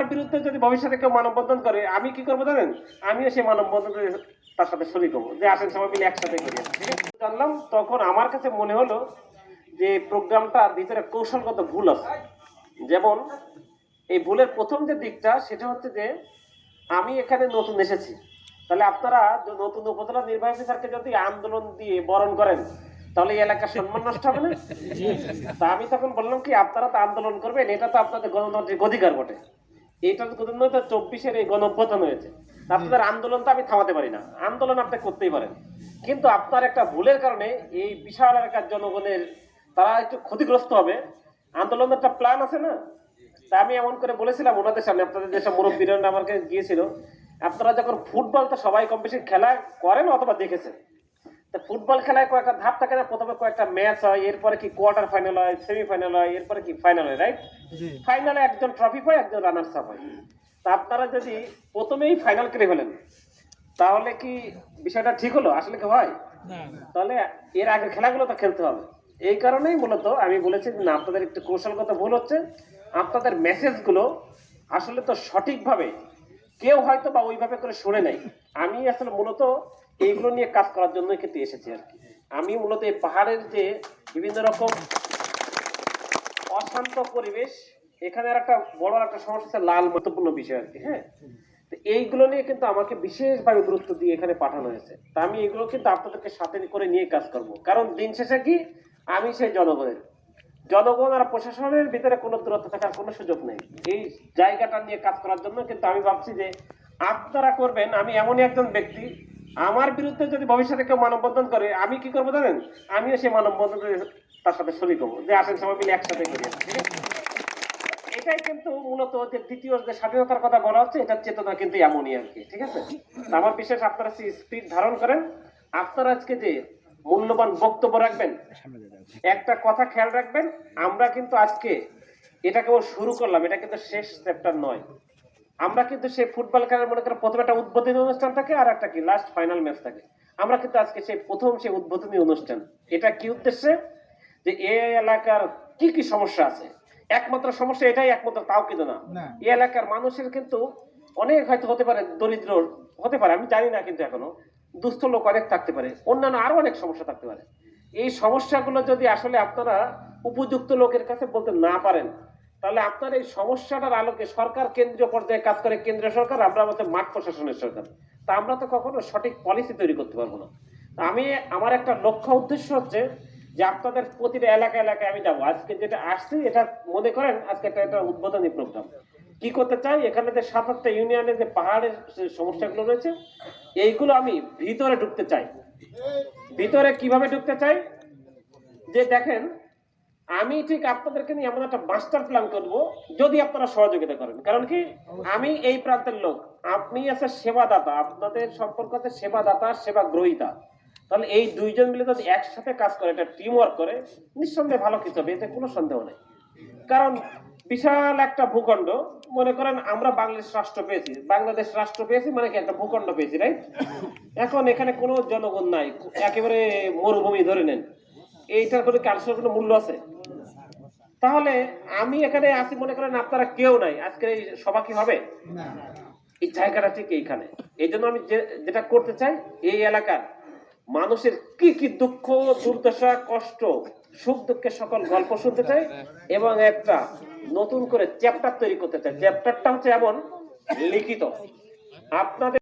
আমার বিরুদ্ধে যদি ভবিষ্যতে কেউ মানববন্ধন করে আমি কি করব জানেন? আমিও সেই মানববন্ধনে তার সাথে শরিক হব। যে আসেন সবাই মিলে একসাথে করি জানলাম তখন আমার কাছে মনে হলো যে প্রোগ্রামটার ভিতরে কৌশলগত ভুল আছে। যেমন এই ভুলের প্রথম যে দিকটা সেটা হচ্ছে যে আমি এখানে নতুন এসেছি। তাহলে আপনারা নতুন উপজেলা নির্বাহী অফিসারকে যদি আন্দোলন দিয়ে বরণ করেন তাহলে এই এলাকার সম্মান নষ্ট হবে না? তা আমি তখন বললাম কি আপনারা তো আন্দোলন করবেন এটা তো আপনাদের গণতান্ত্রিক অধিকার বটে। এইটার জন্য তো চব্বিশের এই গণঅভ্যুত্থান হয়েছে। তা আপনাদের আন্দোলন তো আমি থামাতে পারি না। আন্দোলন আপনি করতেই পারেন। কিন্তু আপনার একটা ভুলের কারণে এই বিশাল এলাকার জনগণের তারা একটু ক্ষতিগ্রস্ত হবে। আন্দোলনের একটা প্ল্যান আছে না? তা আমি এমন করে বলেছিলাম ওনাদের সামনে। আপনাদের যেসব মুরব্বীরা আমাকে গিয়েছিল, আপনারা যখন ফুটবল তো সবাই কম বেশি খেলা করেন অথবা দেখেছেন। ফুটবল খেলায় কয়েকটা ধাপ থাকে না? প্রথমে কয়েকটা ম্যাচ হয় এরপরে কি কোয়ার্টার ফাইনাল হয় সেমিফাইনাল হয় এরপরে কি ফাইনাল হয় রাইট? ফাইনালে একজন ট্রফি পায় একজন রানার্স আপ হয়। তা আপনারা যদি প্রথমেই ফাইনাল করে ফেলেন তাহলে কি বিষয়টা ঠিক হলো? আসলে কি হয়? তাহলে এর আগের খেলাগুলো তো খেলতে হবে। এই কারণেই মূলত আমি বলেছি যে না আপনাদের একটু কৌশলগত ভুল হচ্ছে। আপনাদের মেসেজগুলো আসলে তো সঠিকভাবে কেউ হয়তো বা ওইভাবে করে শুনে নেই। আমি আসলে মূলত এইগুলো নিয়ে কাজ করার জন্য কিন্তু এসেছি আর কি। আমি মূলত এই পাহাড়ের যে বিভিন্ন রকম অশান্ত পরিবেশ, এখানে আর একটা বড় একটা সমস্যা লাল মহত্বপূর্ণ বিষয় আর কি হ্যাঁ? তো এইগুলো নিয়ে কিন্তু আমাকে বিশেষভাবে গুরুত্ব দিয়ে এখানে পাঠানো হয়েছে। তা আমি এগুলো কিন্তু আপনাদেরকে সাথে করে নিয়ে কাজ করব। কারণ দিন শেষে কি? আমি সেই জনগণের। জনগণ আর প্রশাসনের ভিতরে কোনো দূরত্ব থাকার কোনো সুযোগ নেই। এই জায়গাটা নিয়ে কাজ করার জন্য কিন্তু আমি ভাবছি যে আপনারা করবেন, আমি এমনই একজন ব্যক্তি আমার বিরুদ্ধে যদি ভবিষ্যতে কেউ মানববন্ধন করে, আমি কি করব জানেন? আমিও সেই মানববন্ধনে তার সাথে শরিক হব যে আসেন সবাই মিলে একসাথে করি এটাই কিন্তু মূলত যে দ্বিতীয় যে স্বাধীনতার কথা বলা হচ্ছে, এটার চেতনা কিন্তু এমনই আর কি, ঠিক আছে? আমার বিশেষ আপনারা স্পিড ধারণ করেন। আপনারা আজকে যে মূল্যবান বক্তব্য রাখবেন, একটা কথা খেয়াল রাখবেন, আমরা কিন্তু আজকে এটা কেবল শুরু করলাম। এটা কিন্তু শেষ চ্যাপ্টার নয়। আমরা কিন্তু সেই ফুটবল খেলার মনে করেন প্রথমে একটা উদ্বোধনী অনুষ্ঠান থাকে আর একটা কি লাস্ট ফাইনাল ম্যাচ থাকে। আমরা কিন্তু আজকে সেই প্রথম সেই উদ্বোধনী অনুষ্ঠান। এটা কি উদ্দেশ্যে? যে এই এলাকার কি কি সমস্যা আছে? একমাত্র সমস্যা এটাই একমাত্র তাও কিন্তু না। এ এলাকার মানুষের কিন্তু অনেক হয়তো হতে পারে দরিদ্র হতে পারে আমি জানি না কিন্তু এখনও। দুস্থ লোক অনেক থাকতে পারে। অন্যান্য আরও অনেক সমস্যা থাকতে পারে। এই সমস্যাগুলো যদি আসলে আপনারা উপযুক্ত লোকের কাছে বলতে না পারেন তাহলে আপনার এই সমস্যাটার আলোকে সরকার কেন্দ্রীয় পর্যায়ে কাজ করে, কেন্দ্রীয় সরকার, আমরা আমাদের মাঠ প্রশাসনের সরকার। তা আমরা তো কখনো সঠিক পলিসি তৈরি করতে পারব না। আমি, আমার একটা লক্ষ্য উদ্দেশ্য হচ্ছে যে আপনাদের প্রতিটা এলাকা, এলাকায় আমি যাব। আজকে যেটা আসছি, এটা মনে করেন, আজকে একটা একটা উদ্বোধনী প্রোগ্রাম কি করতে চাই? এখানে যে সাত আটটা ইউনিয়নের যে পাহাড়ের সমস্যাগুলো রয়েছে, এইগুলো আমি ভিতরে ঢুকতে চাই। ভিতরে কীভাবে ঢুকতে চাই? যে দেখেন আমি ঠিক আপনাদেরকে নিয়ে এমন একটা মাস্টার প্ল্যান করব যদি আপনারা সহযোগিতা করেন। কারণ কি? আমি এই প্রান্তের লোক। আপনি আছে সেবাদাতা। আপনাদের সম্পর্ক আছে সেবাদাতা সেবা গ্রহীতা তাহলে এই দুইজন মিলে যদি একসাথে কাজ করে এটা টিম ওয়ার্ক করে নিঃসন্দেহে ভালো কিছু হবে এতে কোনো সন্দেহ নেই। কারণ বিশাল একটা ভূখণ্ড মনে করেন আমরা বাংলাদেশ রাষ্ট্র পেয়েছি। বাংলাদেশ রাষ্ট্র পেয়েছি মানে কি একটা ভূখণ্ড পেয়েছি রাইট এখন এখানে কোনো জনগণ নাই একেবারে মরুভূমি ধরে নেন। এইটার কোনো কালচার কোনো মূল্য আছে? তাহলে আমি এখানে আসি মনে করেন আপনারা কেউ নাই। আজকে এই সভা কি হবে এই জায়গাটা ঠিক এইখানে। এই জন্য আমি যেটা করতে চাই এই এলাকার মানুষের কি কি দুঃখ দুর্দশা কষ্ট সুখ দুঃখের সকল গল্প শুনতে চাই এবং একটা নতুন করে চ্যাপ্টার তৈরি করতে চাই। চ্যাপ্টারটা হচ্ছে এমন লিখিত। আপনাদের